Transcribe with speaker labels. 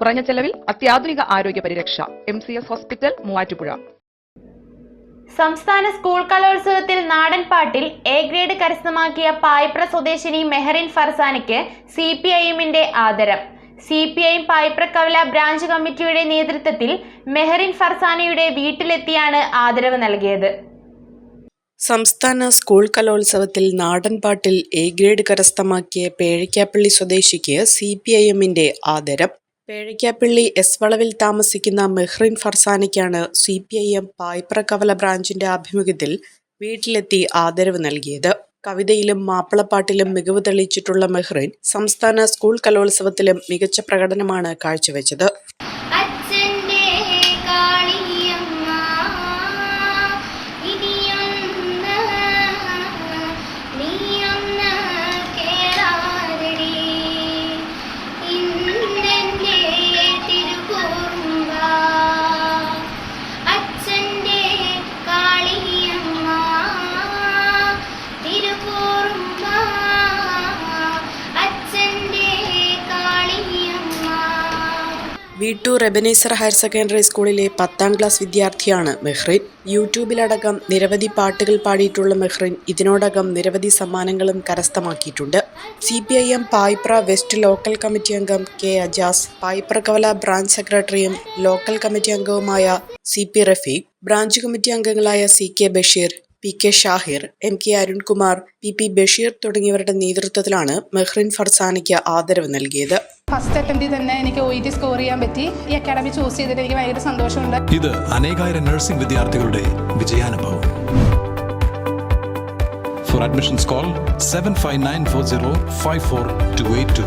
Speaker 1: കുറഞ്ഞ ചെലവിൽ അത്യാധുനിക ആരോഗ്യ പരിരക്ഷ. M C S hospital Muvattupuzha.
Speaker 2: സംസ്ഥാന സ്കൂൾ കലോത്സവത്തിൽ നാടൻ പാട്ടിൽ എ ഗ്രേഡ് കരസ്ഥമാക്കിയ പായ്പ്ര സ്വദേശിനി മെഹറിൻ ഫർസാനയ്ക്ക് സി പി ഐ എമ്മിന്റെ ആദരം. സി പി ഐ പായ്പ്ര കവല ബ്രാഞ്ച് കമ്മിറ്റിയുടെ നേതൃത്വത്തിൽ മെഹറിൻ ഫർസാനയുടെ വീട്ടിലെത്തിയാണ് ആദരവ് നൽകിയത്.
Speaker 3: സംസ്ഥാന സ്കൂൾ കലോത്സവത്തിൽ നാടൻപാട്ടിൽ എ ഗ്രേഡ് കരസ്ഥമാക്കിയ പേഴയ്ക്കാപ്പള്ളി സ്വദേശിക്ക് സി പി ഐ എമ്മിന്റെ ആദരം. പേഴയ്ക്കാപ്പള്ളി എസ് വളവിൽ താമസിക്കുന്ന Mehrin ഫർസാനയ്ക്കാണ് C P I M Paipra കവല ബ്രാഞ്ചിന്റെ ആഭിമുഖ്യത്തിൽ വീട്ടിലെത്തി ആദരവ് നൽകിയത്. കവിതയിലും മാപ്പിളപ്പാട്ടിലും മികവ് തെളിയിച്ചിട്ടുള്ള മെഹ്റിൻ സംസ്ഥാന സ്കൂൾ കലോത്സവത്തിലും മികച്ച പ്രകടനമാണ് കാഴ്ചവെച്ചത്. വീട്ടൂർ റെബനേസർ ഹയർ സെക്കൻഡറി സ്കൂളിലെ പത്താം ക്ലാസ് വിദ്യാർത്ഥിയാണ് മെഹ്റിൻ. യൂട്യൂബിലടക്കം നിരവധി പാട്ടുകൾ പാടിയിട്ടുള്ള മെഹ്റിൻ ഇതിനോടകം നിരവധി സമ്മാനങ്ങളും കരസ്ഥമാക്കിയിട്ടുണ്ട്. C P I M Paipra west local committee അംഗം കെ അജാസ് പായ്പ്ര കവല ബ്രാഞ്ച് സെക്രട്ടറിയും ലോക്കൽ കമ്മിറ്റി അംഗവുമായ C P Rafeeq branch committee അംഗങ്ങളായ C K Basheer P K Shahir M K Arunkumar P P Basheer തുടങ്ങിയവരുടെ നേതൃത്വത്തിലാണ് മെഹ്റിൻ ഫർസാനയ്ക്ക് ആദരവ് നൽകിയത്.
Speaker 4: ഫസ്റ്റ് അറ്റംപ്റ്റിൽ തന്നെ എനിക്ക് ഒ ടി സ്കോർ ചെയ്യാൻ പറ്റി. ഈ അക്കാഡമി ചൂസ് ചെയ്തിട്ട് എനിക്ക് ഭയങ്കര സന്തോഷമുണ്ട്.
Speaker 5: ഇത് അനേകായിരം നഴ്സിംഗ് വിദ്യാർത്ഥികളുടെ വിജയാനുഭവം. For admissions call seven five nine four zero five four two eight two